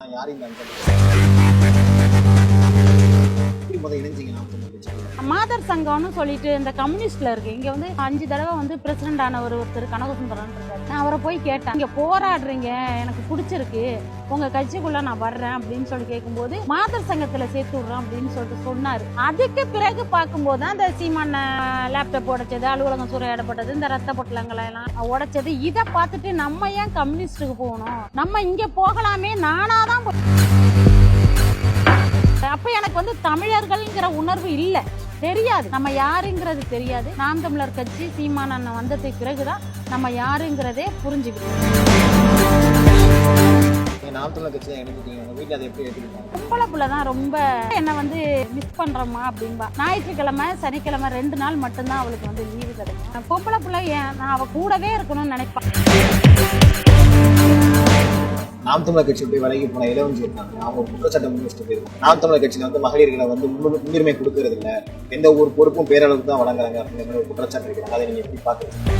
யார் இந்த அஞ்சலி எப்படி இணைஞ்சிங்க நான் மாதர் சங்கம்னு சொல்லிட்டு இந்த கம்யூனிஸ்ட்ல இருக்கு. இங்க வந்து அஞ்சு தடவை வந்து பிரசிடென்ட் ஆனவர் ஒருத்தர் கனகசுந்தரன் இருக்காரு. நான் அவரை போய் கேட்டேன். இங்க போராடுறீங்க. எனக்கு பிடிச்சிருக்கு. உங்க கட்சிக்குள்ள நான் வர்றேன். அப்படின்னு சொல்லி கேட்கும்போது மாதர் சங்கத்துல சேர்த்து விடுறேன் அப்படின்னு சொல்லிட்டு சொன்னாரு. அதுக்கு பிறகு பார்க்கும்போது தான் இந்த சீமான லேப்டாப் உடைச்சது அலுவலகம் சூறையாடப்பட்டது இந்த ரத்த பொட்டலங்களை எல்லாம் உடைச்சது. இதை பார்த்துட்டு நம்ம ஏன் கம்யூனிஸ்டுக்கு போகணும்? நம்ம இங்க போகலாமே. நானாதான் அப்போ அப்ப எனக்கு வந்து தமிழர்கள்ங்கிற உணர்வு இல்லை. தெரியாது. நம்ம யாருங்கிறது தெரியாது. நாம் தமிழர் கட்சி சீமான் அண்ணன் வந்ததுக்கு பிறகுதான் நம்ம யாருங்கிறதே புரிஞ்சுக்கிட்டோம் பொம்பளை தான் ரொம்ப என்னை வந்து மிஸ் பண்றோமா அப்படின்பா ஞாயிற்றுக்கிழமை சனிக்கிழமை ரெண்டு நாள் மட்டும்தான் அவளுக்கு வந்து லீவு கிடைக்கும் பொம்பளை புள்ள நான் அவ கூடவே இருக்கணும்னு நினைப்பேன். நாம் தமிழர் கட்சி போய் விலகி போன இளவஞ்சி இருக்காங்க அவங்க குற்றச்சாட்டை முன் போயிருக்காங்க. நாம் தமிழர் கட்சியில வந்து மகளிர்களை வந்து முன்னுரிமை கொடுக்கறது இல்ல. எந்த ஒரு பொறுப்பும் பேரளவுக்கு தான் வழங்குறாங்க அப்படிங்கிற மாதிரி ஒரு குற்றச்சாட்டு இருக்கிறாங்க அதை நீங்க எப்படி பாக்குறீங்க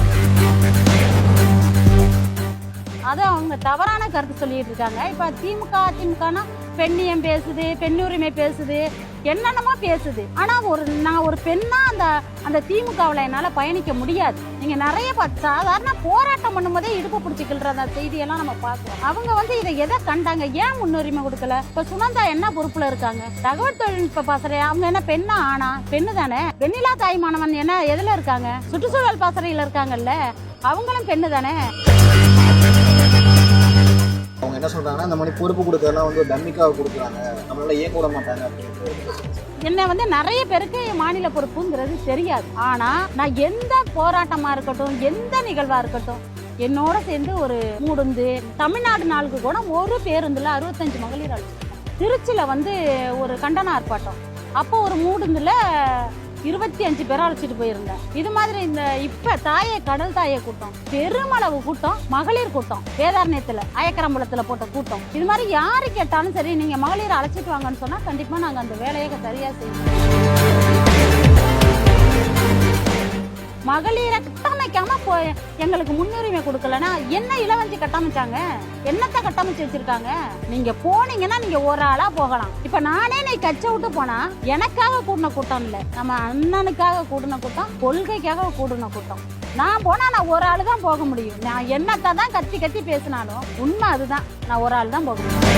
அது அவங்க தவறான கருத்து சொல்லிட்டு இருக்காங்க. இப்ப திமுக அதிமுகனா பெண்ணியம் பேசுது பெண்ணுரிமை பேசுது என்னென்னமோ பேசுது. ஆனால் ஒரு நான் ஒரு பெண்ணாக அந்த அந்த திமுகவில் என்னால் பயணிக்க முடியாது. நீங்கள் நிறைய பார்த்து சாதாரண போராட்டம் பண்ணும்போதே இடுப்பு பிடிச்சிக்கிற அந்த செய்தியெல்லாம் நம்ம பார்க்குறோம். அவங்க வந்து இதை எதை கண்டாங்க? ஏன் முன்னுரிமை கொடுக்கல? இப்போ சுனந்தா என்ன பொறுப்பில் இருக்காங்க? தகவல் தொழில்நுட்ப பாசறை அவங்க என்ன பெண்ணா ஆனா பெண்ணு தானே? வெண்ணிலா தாய்மானவன் என்ன எதில் இருக்காங்க? சுற்றுச்சூழல் பாசறையில் இருக்காங்கல்ல? அவங்களும் பெண்ணு தானே? அவங்க இந்த மாதிரி பொறுப்பு கொடுக்கறதுலாம் வந்து ஒரு தம்மிக்காக கொடுக்குறாங்க. நம்மளால ஏன் கூட மாட்டாங்க அப்படின்னு என்ன வந்து நிறைய பேருக்கு மாநில பொறுப்புங்கிறது தெரியாது. ஆனால் நான் எந்த போராட்டமாக இருக்கட்டும் எந்த நிகழ்வாக இருக்கட்டும் என்னோட சேர்ந்து ஒரு மூடுந்து தமிழ்நாடு நாளுக்கு கூட ஒரு பேருந்தில் அறுபத்தஞ்சு மகளிர் அழைச்சிருக்காங்க. திருச்சியில் வந்து ஒரு கண்டன ஆர்ப்பாட்டம். அப்போ ஒரு மூடுந்தில் இருபத்தி அஞ்சு பேரை அழைச்சிட்டு போயிருந்தேன். இது மாதிரி இந்த இப்ப தாயே கடல் தாயே கூட்டம் பெருமளவு கூட்டம் மகளிர் கூட்டம் வேதாரண்யத்துல அயக்கரம்பலத்துல போட்ட கூட்டம். இது மாதிரி யாரு கேட்டாலும் சரி நீங்க மகளிர் அழைச்சிட்டு வாங்கன்னு சொன்னா கண்டிப்பா நாங்க அந்த வேலையை சரியா செய்வோம். மகளிரை கட்டமைக்காம எங்களுக்கு முன்னுரிமை கொடுக்கலன்னா என்ன இளவஞ்சி கட்டமைச்சாங்க? என்னத்தை கட்டமைச்சு வச்சிருக்காங்க? நீங்க போனீங்கன்னா நீங்க ஒரு ஆளா போகலாம். இப்ப நானே நீ கச்ச விட்டு போனா எனக்காக கூடின கூட்டம் இல்ல. நம்ம அண்ணனுக்காக கூடின கூட்டம் கொள்கைக்காக கூடின கூட்டம். நான் போனா நான் ஒரு ஆள் தான் போக முடியும். நான் என்னத்தை தான் கத்தி கத்தி பேசினாலும் உண்மை அதுதான். நான் ஒரு ஆள் தான் போக முடியும்.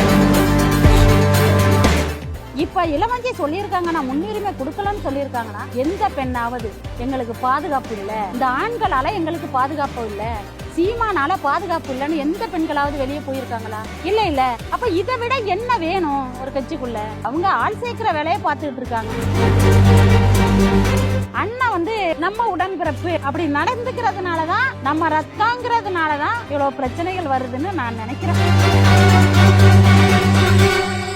இப்ப இளவஞ்சி சொல்லியிருக்காங்க நான் முன்னுரிமை கொடுக்கலன்னு சொல்லியிருக்காங்கன்னா எந்த பெண்ணாவது எங்களுக்கு பாதுகாப்பு இல்லை. இந்த ஆண்களால எங்களுக்கு பாதுகாப்பு இல்லை. சீமானால பாதுகாப்பு இல்லைன்னு எந்த பெண்களாவது வெளியே போயிருக்காங்களா? இல்ல இல்ல. அப்ப இதை விட என்ன வேணும் ஒரு கட்சிக்குள்ள? அவங்க ஆள் சேர்க்கிற வேலையை பார்த்துட்டு இருக்காங்க. அண்ணன் வந்து நம்ம உடன்பிறப்பு அப்படி நடந்துக்கிறதுனாலதான் நம்ம ரத்தங்கிறதுனாலதான் இவ்வளவு பிரச்சனைகள் வருதுன்னு நான் நினைக்கிறேன்.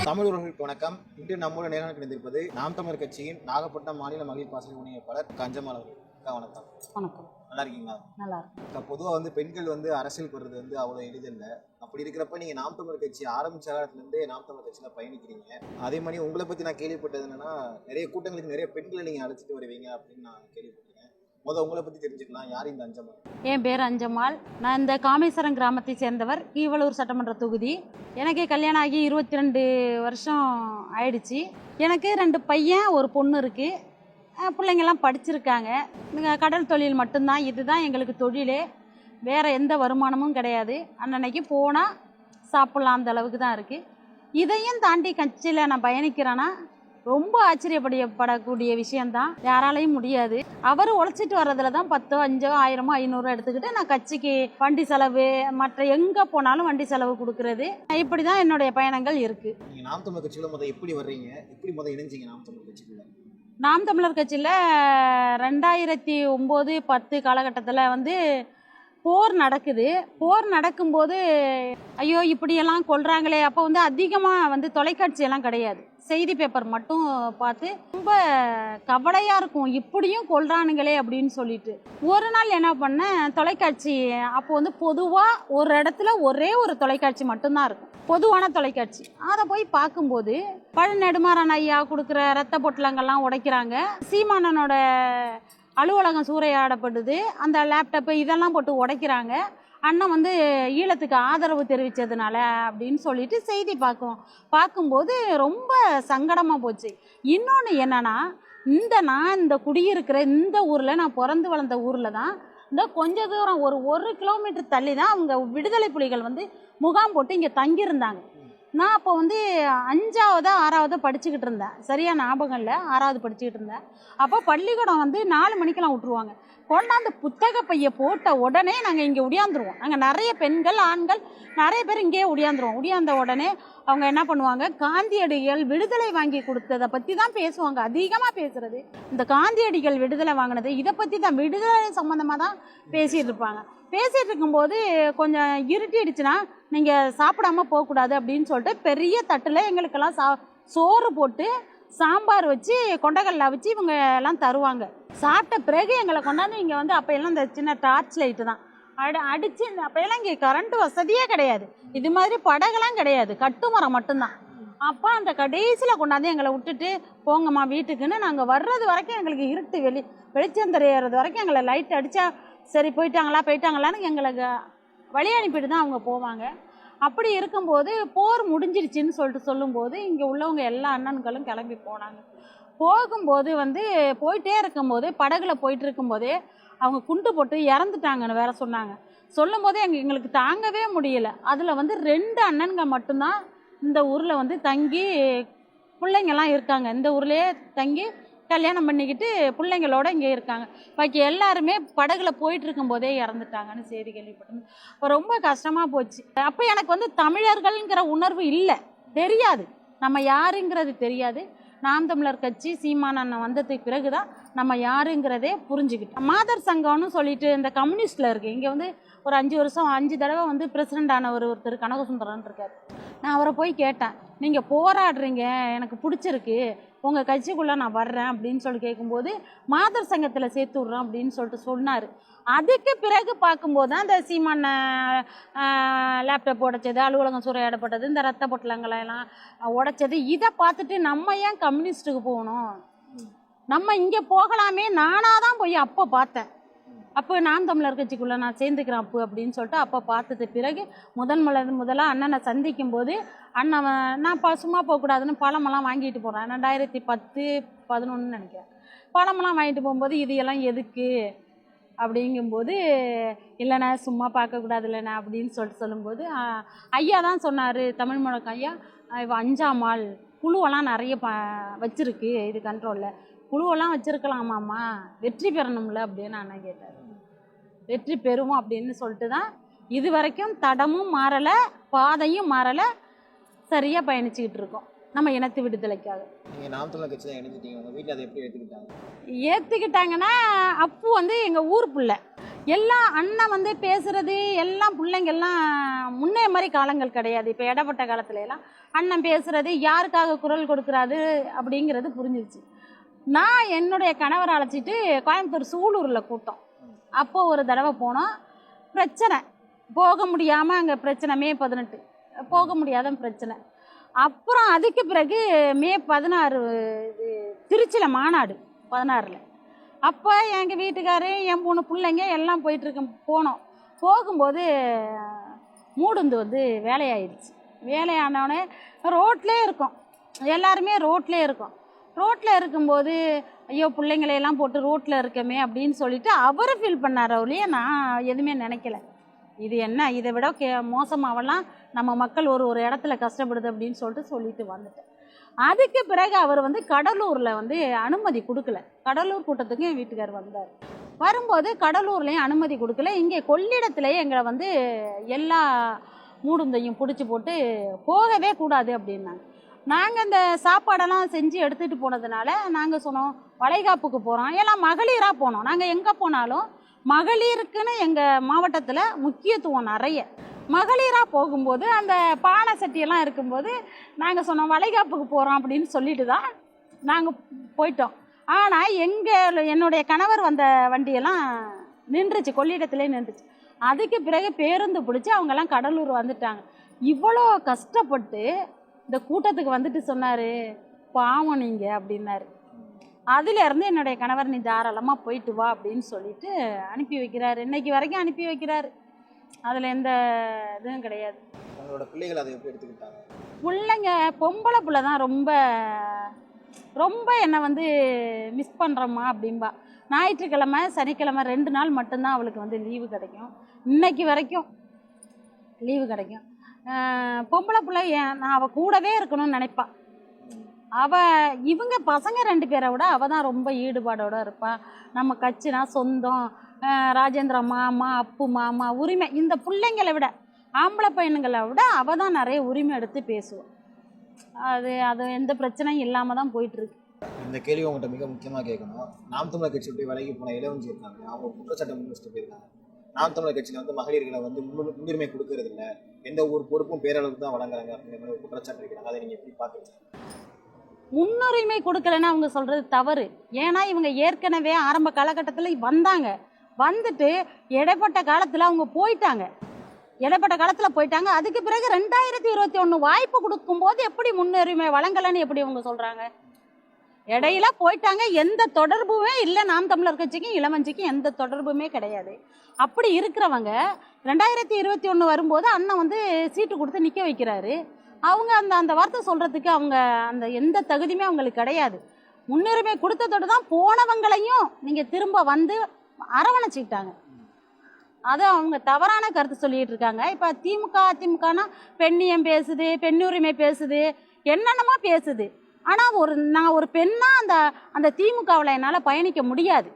தமிழ் உறவுகளுக்கு வணக்கம். இன்று நம்மோட நேரம் கிடைந்திருப்பது நாம் தமிழர் கட்சியின் நாகப்பட்டினம் மாநில மகளிர் பாசறை ஒருங்கிணைப்பாளர் கஞ்சமால் அவர்கள். வணக்கம். வணக்கம். நல்லா இருக்கீங்களா? நல்லா இருக்கு அக்கா பொதுவாக வந்து பெண்கள் வந்து அரசியல் வர்றது வந்து அவ்வளோ எளிதில்லை அப்படி இருக்கிறப்ப நீங்கள் நாம் தமிழர் கட்சி ஆரம்பிச்ச காலத்துலேருந்தே நாம் தமிழர் கட்சியில் பயணிக்கிறீங்க. அதே மாதிரி உங்களை பற்றி நான் கேள்விப்பட்டது என்னன்னா நிறைய கூட்டங்களுக்கு நிறைய பெண்களை நீங்கள் அழைச்சிட்டு வருவீங்க அப்படின்னு நான் கேள்விப்பட்டிருக்கேன். முத உங்களை பற்றி தெரிஞ்சுக்கலாம். யார் இந்த அஞ்சம்மா என் பேர் அஞ்சம்மாள். நான் இந்த காமேஸ்வரம் கிராமத்தை சேர்ந்தவர் கீவளூர் சட்டமன்ற தொகுதி. எனக்கு கல்யாணம் ஆகி இருபத்தி ரெண்டு வருஷம் ஆயிடுச்சு. எனக்கு ரெண்டு பையன் ஒரு பொண்ணு இருக்குது பிள்ளைங்கள்லாம் படிச்சிருக்காங்க. கடல் தொழில் மட்டும்தான் இதுதான் எங்களுக்கு தொழிலே. வேறு எந்த வருமானமும் கிடையாது. அன்னன்னைக்கு போனால் சாப்பிட்லாம் அந்த அளவுக்கு தான் இருக்குது இதையும் தாண்டி கட்சியில் நான் பயணிக்கிறேன்னா ரொம்ப ஆச்சரியப்படப்படக்கூடிய விஷயம்தான். யாராலையும் முடியாது. அவர் உழைச்சிட்டு வர்றதுல தான் பத்தோ அஞ்சோ ஆயிரமோ ஐநூறோ எடுத்துக்கிட்டு நான் கட்சிக்கு வண்டி செலவு மற்ற எங்கே போனாலும் வண்டி செலவு கொடுக்கறது. இப்படி தான் என்னுடைய பயணங்கள் இருக்குது நீங்கள் நாம் தமிழ் கட்சியில் முத எப்படி வர்றீங்க? எப்படி முத இணைஞ்சிங்க நாம் தமிழ் கட்சிக்குள்ள? நாம் தமிழர் கட்சியில் ரெண்டாயிரத்தி ஒம்பது பத்து காலகட்டத்தில் வந்து போர் நடக்குது. போர் நடக்கும்போது ஐயோ இப்படியெல்லாம் கொள்கிறாங்களே அப்போ வந்து அதிகமாக வந்து தொலைக்காட்சியெல்லாம் கிடையாது. செய்தி பேப்பர் மட்டும் பார்த்து ரொம்ப கவலையாக இருக்கும். இப்படியும் கொள்றானுங்களே அப்படின்னு சொல்லிட்டு. ஒரு நாள் என்ன பண்ணேன் தொலைக்காட்சி அப்போ வந்து பொதுவாக ஒரு இடத்துல ஒரே ஒரு தொலைக்காட்சி மட்டும்தான் இருக்கும். பொதுவான தொலைக்காட்சி. அதை போய் பார்க்கும்போது பழநெடுமாறன் ஐயா கொடுக்குற ரத்த பொட்டலங்கள்லாம் உடைக்கிறாங்க. சீமானனோட அலுவலகம் சூறையாடப்படுது. அந்த லேப்டாப்பு இதெல்லாம் போட்டு உடைக்கிறாங்க. அண்ணன் வந்து ஈழத்துக்கு ஆதரவு தெரிவித்ததுனால அப்படின்னு சொல்லிட்டு செய்தி பார்க்குவோம் பார்க்கும்போது ரொம்ப சங்கடமாக போச்சு. இன்னொன்று என்னென்னா இந்த நான் இந்த குடியிருக்கிற இந்த ஊரில் நான் பிறந்து வளர்ந்த ஊரில் தான் இந்த கொஞ்ச தூரம் ஒரு ஒரு கிலோமீட்டர் தள்ளி தான் அவங்க விடுதலை புலிகள் வந்து முகாம் போட்டு இங்கே தங்கியிருந்தாங்க. நான் அப்போ வந்து அஞ்சாவது ஆறாவது படிச்சுக்கிட்டு இருந்தேன். சரியாக ஞாபகம் இல்லை? ஆறாவது படிச்சுக்கிட்டு இருந்தேன். அப்போ பள்ளிக்கூடம் வந்து நாலு மணிக்கெல்லாம் விட்ருவாங்க கொண்டாந்து புத்தக பைய போட்ட உடனே நாங்கள் இங்கே உடியாந்துருவோம் நாங்கள் நிறைய பெண்கள் ஆண்கள் நிறைய பேர் இங்கேயே ஒடியாந்துருவோம். உடியாந்த உடனே அவங்க என்ன பண்ணுவாங்க? காந்தியடிகள் விடுதலை வாங்கி கொடுத்ததை பற்றி தான் பேசுவாங்க. அதிகமாக பேசுறது. இந்த காந்தியடிகள் விடுதலை வாங்கினது இதை பற்றி தான் விடுதலை சம்மந்தமாக தான் பேசிகிட்டு இருப்பாங்க. பேசிகிட்டு இருக்கும்போது கொஞ்சம் இருட்டிடுச்சுன்னா நீங்கள் சாப்பிடாம போகக்கூடாது அப்படின்னு சொல்லிட்டு பெரிய தட்டில் எங்களுக்கெல்லாம் சா சோறு போட்டு சாம்பார் வச்சு கொண்டகல்ல வச்சு இவங்க எல்லாம் தருவாங்க. சாப்பிட்ட பிறகு எங்களை கொண்டாந்து இங்கே வந்து அப்போ எல்லாம் இந்த சின்ன டார்ச் லைட்டு தான். அடி அடித்து அப்போயெல்லாம் இங்கே கரண்ட் வசதியே கிடையாது. இது மாதிரி படகுலாம் கிடையாது. கட்டுமரம் மட்டும்தான். அப்போ அந்த கடைசியில் கொண்டாந்து எங்களை விட்டுட்டு போங்கம்மா வீட்டுக்குன்னு. நாங்கள் வர்றது வரைக்கும் எங்களுக்கு இருட்டு வெளி வெளிச்சம் தெரியறது வரைக்கும் எங்களை லைட் அடித்தா சரி போயிட்டாங்களா போயிட்டாங்களான்னு எங்களுக்கு வழி அனுப்பிட்டு தான் அவங்க போவாங்க. அப்படி இருக்கும்போது போர் முடிஞ்சிருச்சுன்னு சொல்லிட்டு சொல்லும்போது இங்கே உள்ளவங்க எல்லா அண்ணன்களும் கிளம்பி போனாங்க. போகும்போது வந்து போயிட்டே இருக்கும்போது படகுல போயிட்டு இருக்கும்போதே அவங்க குண்டு போட்டு இறந்துட்டாங்கன்னு வேற சொன்னாங்க. சொல்லும் போதே எங்க எங்களுக்கு தாங்கவே முடியல. அதில் வந்து ரெண்டு அண்ணன்க மட்டும்தான் இந்த ஊரில் வந்து தங்கி பிள்ளைங்கெல்லாம் இருக்காங்க. இந்த ஊர்லேயே தங்கி கல்யாணம் பண்ணிக்கிட்டு பிள்ளைங்களோட இங்கே இருக்காங்க. பாக்கி எல்லாருமே படகுல போயிட்டு இருக்கும்போதே இறந்துட்டாங்கன்னு செய்தி கேள்விப்பட்டேன் இப்போ ரொம்ப கஷ்டமாக போச்சு. அப்போ எனக்கு வந்து தமிழர்கள்ங்கிற உணர்வு இல்லை. தெரியாது. நம்ம யாருங்கிறது தெரியாது. நாம் தமிழர் கட்சி சீமான் அண்ணன் வந்ததுக்கு பிறகு தான் நம்ம யாருங்கிறதே புரிஞ்சுக்கிட்டோம். மாதர் சங்கம்னு சொல்லிட்டு இந்த கம்யூனிஸ்டில் இருக்குது இங்கே வந்து ஒரு அஞ்சு வருஷம் அஞ்சு தடவை வந்து பிரசிடெண்ட் ஆனவர் ஒருத்தர் கனகசுந்தரன் இருக்கார். நான் அவரை போய் கேட்டேன் நீங்கள் போராடுறீங்க எனக்கு பிடிச்சிருக்கு. உங்கள் கட்சிக்குள்ளே நான் வர்றேன் அப்படின்னு சொல்லி கேட்கும்போது மாதர் சங்கத்தில் சேர்த்து விட்றேன் அப்படின்னு சொல்லிட்டு சொன்னார். அதுக்கு பிறகு பார்க்கும்போது தான் இந்த சீமான லேப்டாப் உடைச்சது அலுவலகம் சூறையாடப்பட்டது இந்த ரத்த பொட்டலங்களை எல்லாம் உடைச்சது. இதை பார்த்துட்டு நம்ம ஏன் கம்யூனிஸ்ட்டுக்கு போகணும்? நம்ம இங்கே போகலாமே நானாக தான் போய் அப்போ பார்த்தேன். அப்போ நான் தமிழர் கட்சிக்குள்ளே நான் சேர்ந்துக்கிறேன் அப்போ அப்படின்னு சொல்லிட்டு அப்போ பார்த்தது பிறகு முதன் முதல் முதலாக அண்ணனை சந்திக்கும் போது அண்ணன் நான் ப சும்மா போகக்கூடாதுன்னு பழமெல்லாம் வாங்கிட்டு போகிறேன் ரெண்டாயிரத்தி பத்து பதினொன்று நினைக்கிறேன். பழமெல்லாம் வாங்கிட்டு போகும்போது இது எல்லாம் எதுக்கு? அப்படிங்கும்போது இல்லைண்ணா சும்மா பார்க்கக்கூடாது இல்லைண்ணா அப்படின்னு சொல்லிட்டு சொல்லும்போது ஐயா தான் சொன்னார் தமிழ் முழக்கம் ஐயா இவ அஞ்சாம் ஆள். குழுவெல்லாம் நிறைய ப வச்சுருக்கு இது கண்ட்ரோலில் குழுவெல்லாம் வச்சிருக்கலாமாம்மா? வெற்றி பெறணும்ல அப்படின்னு அண்ணன் கேட்டார் வெற்றி பெறுவோம் அப்படின்னு சொல்லிட்டு தான் இது வரைக்கும் தடமும் மாறலை பாதையும் மாறலை சரியாக பயணிச்சுக்கிட்டு இருக்கோம். நம்ம இனத்து விடுதலைக்காக. நீங்கள் நாம் தமிழர் கட்சி தான் இணைஞ்சிட்டீங்க. உங்கள் வீட்டில் அதை எப்படி எடுத்துக்கிட்டாங்க ஏற்றுக்கிட்டாங்கன்னா அப்பு வந்து எங்கள் ஊர் பிள்ளை. எல்லாம் அண்ணன் வந்து பேசுறது எல்லாம் பிள்ளைங்கெல்லாம் முன்னே மாதிரி காலங்கள் கிடையாது. இப்போ இடப்பட்ட காலத்துல எல்லாம் அண்ணன் பேசுறது யாருக்காக குரல் கொடுக்குறாரு அப்படிங்கிறது புரிஞ்சிருச்சு. நான் என்னுடைய கணவரை அழைச்சிட்டு கோயம்புத்தூர் சூலூரில் கூட்டம். அப்போது ஒரு தடவை போனோம். பிரச்சனை. போக முடியாமல் அங்கே பிரச்சனை. மே பதினெட்டு. போக முடியாத பிரச்சனை. அப்புறம் அதுக்கு பிறகு மே பதினாறு இது திருச்சியில் மாநாடு பதினாறில். அப்போ எங்கள் வீட்டுக்காரு என் மூணு பிள்ளைங்க எல்லாம் போயிட்டுருக்க போனோம். போகும்போது மூடுந்து வந்து வேலையாயிடுச்சு. வேலையானவொடனே ரோட்லேயே இருக்கோம். எல்லாருமே ரோட்லேயே இருக்கோம். ரோட்டில் இருக்கும்போது ஐயோ பிள்ளைங்களையெல்லாம் போட்டு ரோட்டில் இருக்கமே அப்படின்னு சொல்லிட்டு அவர் ஃபீல் பண்ணார் ஒழிய நான் எதுவுமே நினைக்கல. இது என்ன? இதை விட கே மோசமாகலாம் நம்ம மக்கள் ஒரு ஒரு இடத்துல கஷ்டப்படுது அப்படின்னு சொல்லிட்டு சொல்லிட்டு வந்துட்டேன். அதுக்கு பிறகு அவர் வந்து கடலூரில் வந்து அனுமதி கொடுக்கல. கடலூர் கூட்டத்துக்கு என் வீட்டுக்கார் வந்தார். வரும்போது கடலூர்லேயும் அனுமதி கொடுக்கல. இங்கே கொள்ளிடத்துலேயே எங்களை வந்து எல்லா மூடுந்தையும் பிடிச்சி போட்டு போகவே கூடாது அப்படின்னாங்க. நாங்கள் இந்த சாப்பாடெல்லாம் செஞ்சு எடுத்துகிட்டு போனதுனால நாங்கள் சொன்னோம் வளைகாப்புக்கு போகிறோம் எல்லாம் மகளிராக போனோம். நாங்கள் எங்கே போனாலும் மகளிருக்குன்னு எங்கள் மாவட்டத்தில் முக்கியத்துவம் நிறைய. மகளிராக போகும்போது அந்த பானை சட்டியெல்லாம் இருக்கும்போது நாங்கள் சொன்னோம் வளைகாப்புக்கு போகிறோம் அப்படின்னு சொல்லிட்டு தான் நாங்கள் போயிட்டோம். ஆனால் எங்கள் என்னுடைய கணவர் வந்த வண்டியெல்லாம் நின்றுச்சு கொள்ளிடத்திலே நின்றுச்சு. அதுக்கு பிறகு பேருந்து பிடிச்சி அவங்கெல்லாம் கடலூர் வந்துட்டாங்க. இவ்வளோ கஷ்டப்பட்டு இந்த கூட்டத்துக்கு வந்துட்டு சொன்னார் பாவம் நீங்கள் அப்படின்னாரு. அதுலேருந்து என்னுடைய கணவர் நீ தாராளமாக போயிட்டு வா அப்படின்னு சொல்லிட்டு அனுப்பி வைக்கிறாரு. இன்னைக்கு வரைக்கும் அனுப்பி வைக்கிறாரு. அதில் எந்த இதுவும் கிடையாது. உங்களோட பிள்ளைகள் அதை எப்படி எடுத்துக்கிட்டாங்க? பிள்ளைங்க பொம்பளை பிள்ளை தான் ரொம்ப ரொம்ப என்னை வந்து மிஸ் பண்ணுறம்மா அப்படிம்பா. ஞாயிற்றுக்கிழமை சனிக்கிழமை ரெண்டு நாள் மட்டும்தான் அவளுக்கு வந்து லீவு கிடைக்கும். இன்னைக்கு வரைக்கும் லீவு கிடைக்கும். பொம்பளை பிள்ளை ஏன் நான் அவள் கூடவே இருக்கணும்னு நினைப்பா. அவள் இவங்க பசங்க ரெண்டு பேரை விட அவள் தான் ரொம்ப ஈடுபாடோடு இருப்பா. நம்ம கட்சினா சொந்தம் ராஜேந்திர மாமா அப்பு மாமா உரிமை. இந்த பிள்ளைங்களை விட ஆம்பளை பையனுங்களை விட அவள் தான் நிறைய உரிமை எடுத்து பேசுவாள் அது அது எந்த பிரச்சனையும் இல்லாமல் தான் போயிட்டுருக்கு. இந்த கேள்வி உங்கள்கிட்ட மிக முக்கியமாக கேட்கணும். நாம் தமிழர் கட்சி விட்டு விலகி போன இளவஞ்சி இருக்காங்க. அவங்க குற்றச்சாட்டை முன்வச்சுட்டு போயிருக்காங்க. நாம் தமிழர் கட்சியில் வந்து மகளிர்களை வந்து முன்னுரிமை கொடுக்கறது இல்லை எந்த ஒரு பொறுப்பும் பேரளவுக்கு தான் வழங்குறாங்க அப்படிங்கிற மாதிரி ஒரு குற்றச்சாட்டு இருக்கிறாங்க. அதை நீங்கள் எப்படி பார்க்குறீங்க? முன்னுரிமை கொடுக்கலன்னு அவங்க சொல்கிறது தவறு. ஏன்னா இவங்க ஏற்கனவே ஆரம்ப காலகட்டத்தில் வந்தாங்க. வந்துட்டு இடைப்பட்ட காலத்தில் அவங்க போயிட்டாங்க. இடைப்பட்ட காலத்தில் போயிட்டாங்க. அதுக்கு பிறகு ரெண்டாயிரத்தி இருபத்தி ஒன்று வாய்ப்பு கொடுக்கும்போது எப்படி முன்னுரிமை வழங்கலைன்னு எப்படி அவங்க சொல்கிறாங்க இடையில போயிட்டாங்க. எந்த தொடர்புமே இல்லை. நாம் தமிழர் கட்சிக்கும் இளவஞ்சிக்கும் எந்த தொடர்புமே கிடையாது. அப்படி இருக்கிறவங்க ரெண்டாயிரத்தி இருபத்தி ஒன்று வரும்போது அண்ணன் வந்து சீட்டு கொடுத்து நிற்க வைக்கிறாரு. அவங்க அந்த அந்த வார்த்தை சொல்கிறதுக்கு அவங்க அந்த எந்த தகுதியுமே அவங்களுக்கு கிடையாது. முன்னுரிமை கொடுத்ததோடு தான் போனவங்களையும் நீங்கள் திரும்ப வந்து அரவணைச்சிக்கிட்டாங்க. அது அவங்க தவறான கருத்து சொல்லிட்டு இருக்காங்க. இப்போ திமுக அதிமுகனா பெண்ணியம் பேசுது பெண்ணுரிமை பேசுது என்னென்னமோ பேசுது. ஆனால் ஒரு நான் ஒரு பெண்ணாக அந்த அந்த திமுகவில் என்னால் பயணிக்க முடியாது.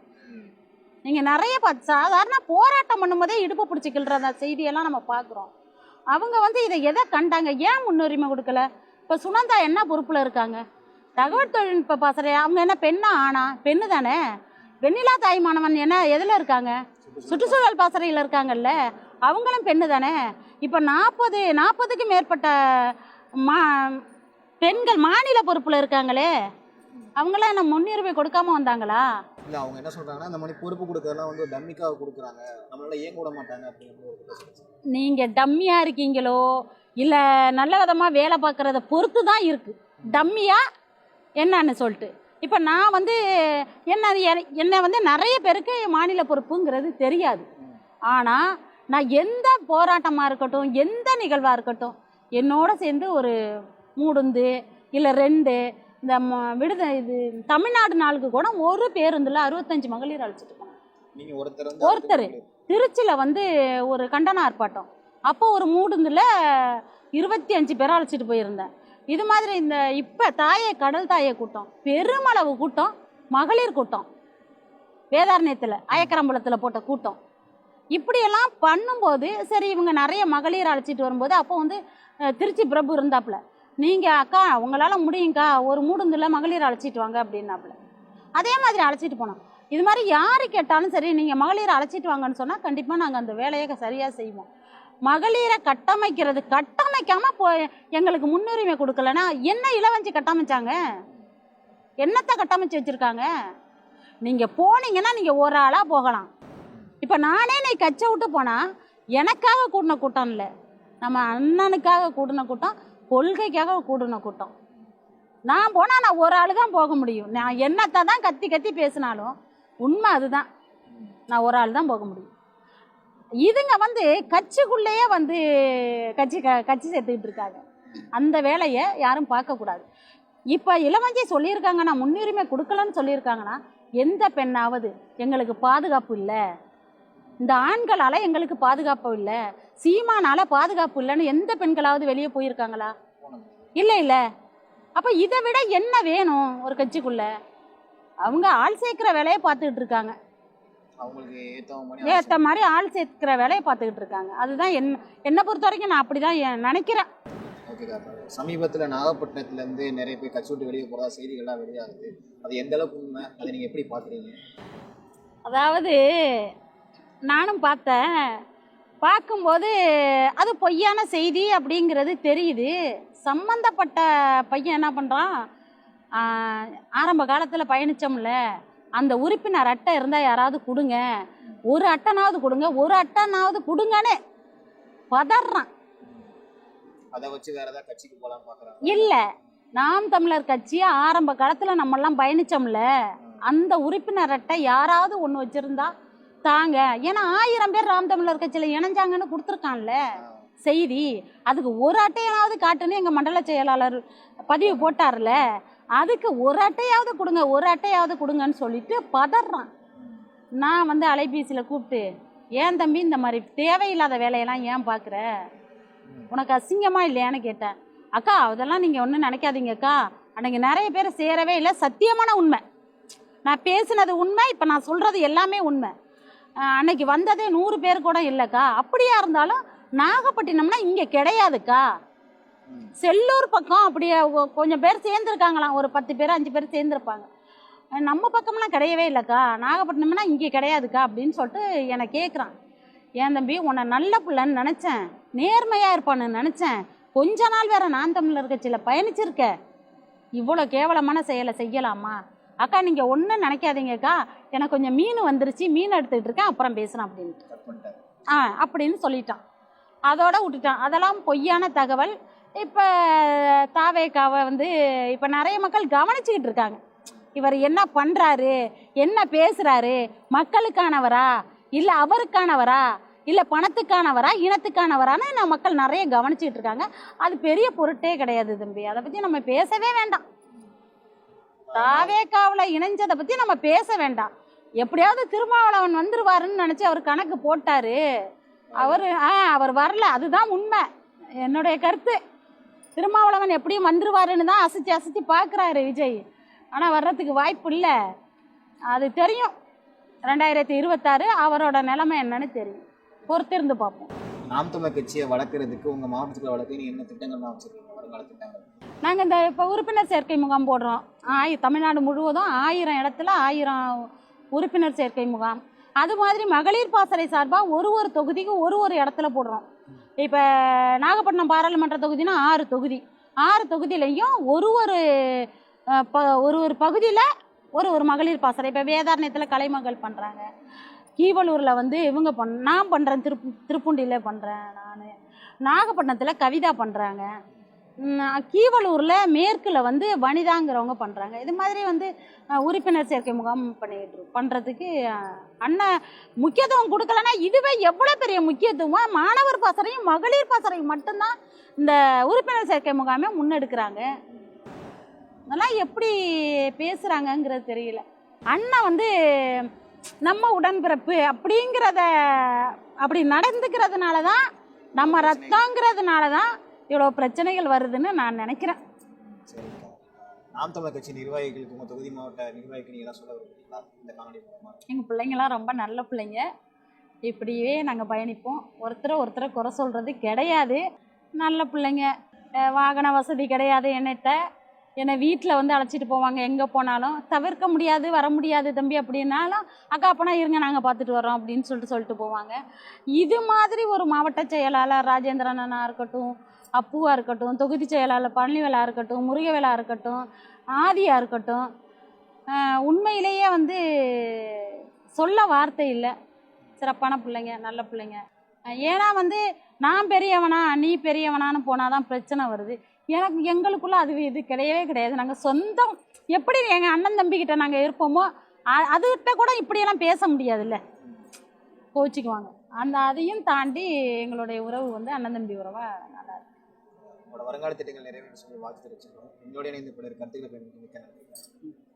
நீங்கள் நிறைய பார்த்து சாதாரண போராட்டம் பண்ணும்போதே இடுப்பு பிடிச்சிக்கிற அந்த செய்தியெல்லாம் நம்ம பார்க்குறோம். அவங்க வந்து இதை எதை கண்டாங்க? ஏன் முன்னுரிமை கொடுக்கல? இப்போ சுனந்தா என்ன பொறுப்பில் இருக்காங்க? தகவல் தொழில்நுட்ப பாசறை அவங்க என்ன பெண்ணா? ஆனா பெண்ணு தானே? வெண்ணிலா தாய்மானவன் என்ன எதில் இருக்காங்க? சுற்றுச்சூழல் பாசறையில் இருக்காங்கல்ல? அவங்களும் பெண்ணு தானே? இப்போ நாற்பது நாற்பதுக்கு மேற்பட்ட மா பெண்கள் மாநில பொறுப்பில் இருக்காங்களே அவங்களாம் என்ன முன்னுரிமை கொடுக்காம வந்தாங்களா? இல்லை அவங்க என்ன சொல்றாங்கன்னா இந்த மாதிரி பொறுப்பு கொடுக்கறதெல்லாம் வந்து டம்மிக்காக கொடுக்குறாங்க. நம்மளால ஏன் விட மாட்டாங்க அப்படிங்கிற ஒரு குற்றச்சாட்டு நீங்கள் டம்மியாக இருக்கீங்களோ இல்லை நல்ல விதமாக வேலை பார்க்குறத பொறுத்து தான் இருக்குது டம்மியா என்னன்னு சொல்லிட்டு. இப்போ நான் வந்து என்ன என- என்னை வந்து நிறைய பேருக்கு மாநில பொறுப்புங்கிறது தெரியாது. ஆனால் நான் எந்த போராட்டமாக இருக்கட்டும் எந்த நிகழ்வாக இருக்கட்டும் என்னோட சேர்ந்து ஒரு மூடுந்து இல்லை ரெண்டு இந்த விடுத இது தமிழ்நாடு நாளுக்கு கூட ஒரு பேருந்தில் அறுபத்தஞ்சு மகளிர் அழைச்சிட்டு போனேன் நீங்க ஒருத்தர். திருச்சியில் வந்து ஒரு கண்டன ஆர்ப்பாட்டம். அப்போ ஒரு மூடுந்தில் இருபத்தி அஞ்சு பேரை அழைச்சிட்டு போயிருந்தேன். இது மாதிரி இந்த இப்போ தாயே கடல் தாயே கூட்டம் பெருமளவு கூட்டம் மகளிர் கூட்டம். வேதாரண்யத்தில் அயக்கரம்பலத்தில் போட்ட கூட்டம். இப்படியெல்லாம் பண்ணும்போது சரி இவங்க நிறைய மகளிர் அழைச்சிட்டு வரும்போது அப்போ வந்து திருச்சி பிரபு இருந்தாப்புல நீங்கள் அக்கா உங்களால் முடியுங்க்கா ஒரு மூடுந்தில் மகளிர் அழைச்சிட்டு வாங்க அப்படின்னாப்புல. அதே மாதிரி அழைச்சிட்டு போனோம். இது மாதிரி யார் கேட்டாலும் சரி நீங்கள் மகளிரை அழைச்சிட்டு வாங்கன்னு சொன்னால் கண்டிப்பாக நாங்கள் அந்த வேலையை சரியாக செய்வோம். மகளிரை கட்டமைக்கிறது கட்டமைக்காமல் போ எங்களுக்கு முன்னுரிமை கொடுக்கலன்னா என்ன இளவஞ்சி கட்டமைச்சாங்க? என்னத்தை கட்டமைச்சு வச்சுருக்காங்க? நீங்கள் போனீங்கன்னா நீங்கள் ஒரு ஆளாக போகலாம். இப்போ நானே நீ கச்சை விட்டு போனால் எனக்காக கூட்டின கூட்டம் இல்லை. நம்ம அண்ணனுக்காக கூட்டின கூட்டம் கொள்கைக்காக கூடின கூட்டம். நான் போனால் நான் ஒரு ஆள் தான் போக முடியும். நான் என்னத்தை தான் கத்தி கத்தி பேசினாலும் உண்மை அதுதான். நான் ஒரு ஆள் தான் போக முடியும். இதுங்க வந்து கட்சிக்குள்ளேயே வந்து கட்சி க கட்சி சேர்த்துக்கிட்டு இருக்காங்க. அந்த வேலையை யாரும் பார்க்கக்கூடாது இப்போ இளவஞ்சி சொல்லியிருக்காங்கன்னா முன்னுரிமை கொடுக்கலன்னு சொல்லியிருக்காங்கன்னா எந்த பெண்ணாவது எங்களுக்கு பாதுகாப்பு இல்லை. இந்த ஆண்களால் எங்களுக்கு பாதுகாப்பு இல்லை. சீமானால பாதுகாப்பு இல்லைன்னு எந்த பெண்களாவது வெளியே போயிருக்காங்களா? இல்லை இல்லை. அப்போ இதை விட என்ன வேணும் ஒரு கட்சிக்குள்ள? அவங்க ஆள் சேர்க்கிற வேலையை பார்த்துக்கிட்டு இருக்காங்க. அவங்களுக்கு ஏத்த மாதிரி ஏற்ற மாதிரி ஆள் சேர்க்கிற வேலையை பார்த்துக்கிட்டு இருக்காங்க. அதுதான் என் என்னை பொறுத்த வரைக்கும் நான் அப்படி தான் நினைக்கிறேன். சமீபத்துல நாகப்பட்டினத்துல இருந்து நிறைய பேர் கட்சி விட்டு வெளியே போறதா செய்திகள்லாம் வெளியாகுது. அது எந்த அளவுக்கு உண்மை? அதை நீங்க எப்படி பாக்குறீங்க அதாவது நானும் பார்த்தேன். பார்க்கும்போது அது பொய்யான செய்தி அப்படிங்கிறது தெரியுது. சம்மந்தப்பட்ட பையன் என்ன பண்ணுறான் ஆரம்ப காலத்தில் பயணித்தோம்ல அந்த உறுப்பினர் அட்டை இருந்தால் யாராவது கொடுங்க. ஒரு அட்டைனாவது கொடுங்க. ஒரு அட்டைனாவது கொடுங்கன்னு பதறான். அதை வச்சு வேற ஏதாவது கட்சிக்கு போலாம்னு பாக்குறாங்க இல்லை. நாம் தமிழர் கட்சி ஆரம்ப காலத்தில் நம்மெல்லாம் பயணித்தோம்ல அந்த உறுப்பினர் அட்டை யாராவது ஒன்று வச்சுருந்தா தாங்க ஏன்னா ஆயிரம் பேர் ராம் தமிழர் கட்சியில் இணைஞ்சாங்கன்னு கொடுத்துருக்கான்ல. செய்தி. அதுக்கு ஒரு அட்டையாவது காட்டுன்னு எங்கள் மண்டல செயலாளர் பதிவு போட்டார்ல. அதுக்கு ஒரு அட்டையாவது கொடுங்க ஒரு அட்டையாவது கொடுங்கன்னு சொல்லிட்டு பதறான். நான் வந்து அலைபேசியில் கூப்பிட்டு ஏன் தம்பி இந்த மாதிரி தேவையில்லாத வேலையெல்லாம் ஏன் பார்க்குற உனக்கு அசிங்கமாக இல்லையான்னு கேட்டேன். அக்கா அதெல்லாம் நீங்கள் ஒன்றும் நினைக்காதீங்கக்கா அன்னைக்கு நிறைய பேர் சேரவே இல்லை. சத்தியமான உண்மை. நான் பேசினது உண்மை இப்போ நான் சொல்கிறது எல்லாமே உண்மை. அன்னைக்கு வந்ததே நூறு பேர் கூட இல்லைக்கா. அப்படியா இருந்தாலும் நாகப்பட்டினம்னா இங்கே கிடையாதுக்கா. செல்லூர் பக்கம் அப்படியே கொஞ்சம் பேர் சேர்ந்துருக்காங்களாம். ஒரு பத்து பேர் அஞ்சு பேர் சேர்ந்துருப்பாங்க. நம்ம பக்கம்லாம் கிடையவே இல்லைக்கா. நாகப்பட்டினம்னா இங்கே கிடையாதுக்கா அப்படின்னு சொல்லிட்டு என்னை கேட்குறான் ஏன் தம்பி உன்னை நல்ல பிள்ளைன்னு நினச்சேன். நேர்மையாக இருப்பான்னு நினச்சேன். கொஞ்ச நாள் வேற நான் தமிழர் கட்சியில் பயணிச்சிருக்க இவ்வளோ கேவலமான செயலை செய்யலாமா? அக்கா நீங்கள் ஒன்றும் நினைக்காதீங்கக்கா. எனக்கு கொஞ்சம் மீன் வந்துருச்சு மீன் எடுத்துக்கிட்டு இருக்கேன் அப்புறம் பேசுகிறேன் அப்படின்ட்டு ஆ அப்படின்னு சொல்லிட்டான். அதோட விட்டுட்டான். அதெல்லாம் பொய்யான தகவல். இப்போ தாவேக்காவை வந்து இப்போ நிறைய மக்கள் கவனிச்சுக்கிட்டு இருக்காங்க. இவர் என்ன பண்ணுறாரு என்ன பேசுகிறாரு மக்களுக்கானவரா? இல்லை அவருக்கானவரா? இல்லை பணத்துக்கானவரா? இனத்துக்கானவரான்னு நம்ம மக்கள் நிறைய கவனிச்சுக்கிட்டு இருக்காங்க. அது பெரிய பொருட்டே கிடையாது தம்பி. அதை பற்றி நம்ம பேசவே வேண்டாம். தாவேக்காவில் இணைஞ்சதை பற்றி நம்ம பேச வேண்டாம். எப்படியாவது திருமாவளவன் வந்துருவாருன்னு நினச்சி அவர் கணக்கு போட்டார். அவர் ஆ அவர் வரல. அதுதான் உண்மை. என்னுடைய கருத்து. திருமாவளவன் எப்படியும் வந்துருவாருன்னு தான் அசைச்சு அசைச்சு பார்க்குறாரு விஜய். ஆனால் வர்றதுக்கு வாய்ப்பு இல்லை. அது தெரியும். ரெண்டாயிரத்தி இருபத்தாறு அவரோட நிலைமை என்னன்னு தெரியும். பொறுத்திருந்து பார்ப்போம். நாம் தமிழர் கட்சியை வளர்க்குறதுக்கு உங்கள் மாவட்டத்தில் வளர்க்க என்ன திட்டங்கள்லாம் வச்சுருக்கீங்க? வருங்கால திட்டங்கள். நாங்கள் இந்த இப்போ உறுப்பினர் சேர்க்கை முகாம் போடுறோம். ஆயி தமிழ்நாடு முழுவதும் ஆயிரம் இடத்துல ஆயிரம் உறுப்பினர் சேர்க்கை முகாம். அது மாதிரி மகளிர் பாசறை சார்பாக ஒரு ஒரு தொகுதிக்கும் ஒரு ஒரு இடத்துல போடுறோம். இப்போ நாகப்பட்டினம் பாராளுமன்ற தொகுதினா ஆறு தொகுதி. ஆறு தொகுதியிலையும் ஒரு ஒரு ப ஒரு ஒரு பகுதியில் ஒரு ஒரு மகளிர் பாசறை. இப்போ வேதாரண்யத்தில் கலைமகள் பண்ணுறாங்க கீவலூரில் வந்து இவங்க பண் நான் பண்ணுறேன் திருப்பு திருப்பூண்டியில் பண்ணுறேன் நான். நாகப்பட்டினத்தில் கவிதா பண்ணுறாங்க கீவலூரில் மேற்கில் வந்து வனிதாங்கிறவங்க பண்ணுறாங்க இது மாதிரி வந்து உறுப்பினர் சேர்க்கை முகாம் பண்ணிக்கிட்டு பண்ணுறதுக்கு அண்ணன் முக்கியத்துவம் கொடுக்கலன்னா இதுவே எவ்வளோ பெரிய முக்கியத்துவம்? மாணவர் பாசறையும் மகளிர் பாசறையும் மட்டும்தான் இந்த உறுப்பினர் சேர்க்கை முகாமை முன்னெடுக்கிறாங்க. அதெல்லாம் எப்படி பேசுகிறாங்கங்கிறது தெரியல. அண்ணன் வந்து நம்ம உடன்பிறப்பு அப்படிங்கிறத அப்படி நடந்துக்கிறதுனால தான் நம்ம ரத்தங்கிறதுனால தான் இவ்வளோ பிரச்சனைகள் வருதுன்னு நான் நினைக்கிறேன். நாம் தமிழர் கட்சி நிர்வாகிகளுக்கு உங்க தொகுதி மாவட்ட நிர்வாகிக்கு நீங்க ஏதாவது சொல்ல விரும்புறீங்களா? இந்த காணொலி மூலமா? எங்கள் பிள்ளைங்களாம் ரொம்ப நல்ல பிள்ளைங்க. இப்படியே நாங்கள் பயணிப்போம். ஒருத்தரை ஒருத்தரை குறை சொல்கிறது கிடையாது. நல்ல பிள்ளைங்க. வாகன வசதி கிடையாது என்னட்ட. என்னை வீட்டில் வந்து அழைச்சிட்டு போவாங்க. எங்கே போனாலும் தவிர்க்க முடியாது வர முடியாது தம்பி அப்படின்னாலும் அக்கா அப்போனா இருங்க நாங்கள் பார்த்துட்டு வரோம் அப்படின்னு சொல்லிட்டு சொல்லிட்டு போவாங்க. இது மாதிரி ஒரு மாவட்ட செயலாளர் ராஜேந்திரன் அண்ணா இருக்கட்டும் அப்புவாக இருக்கட்டும் தொகுதி செயலாளர் பழனிவேலா இருக்கட்டும் முருகவேலா இருக்கட்டும் ஆதியாக இருக்கட்டும் உண்மையிலேயே வந்து சொல்ல வார்த்தை இல்லை. சிறப்பான பிள்ளைங்க நல்ல பிள்ளைங்க. ஏன்னா வந்து நான் பெரியவனா நீ பெரியவனான்னு போனாதான் பிரச்சனை வருது. எனக்கு எங்களுக்குள்ளே அது இது கிடையவே கிடையாது. நாங்கள் சொந்தம் எப்படி எங்கள் அண்ணன் தம்பிக்கிட்ட நாங்கள் இருப்போமோ அதுகிட்ட கூட இப்படியெல்லாம் பேச முடியாதுல்ல. கோச்சிக்குவாங்க அந்த அதையும் தாண்டி எங்களுடைய உறவு வந்து அண்ணன் தம்பி உறவாக உங்களோட வருங்கால திட்டங்கள் நிறைவேற சொல்லி வாழ்த்து தெரிவிச்சுக்கிறோம். எங்களோட இணைந்து பிறர் கருத்துக்களை மிக்க நன்றி.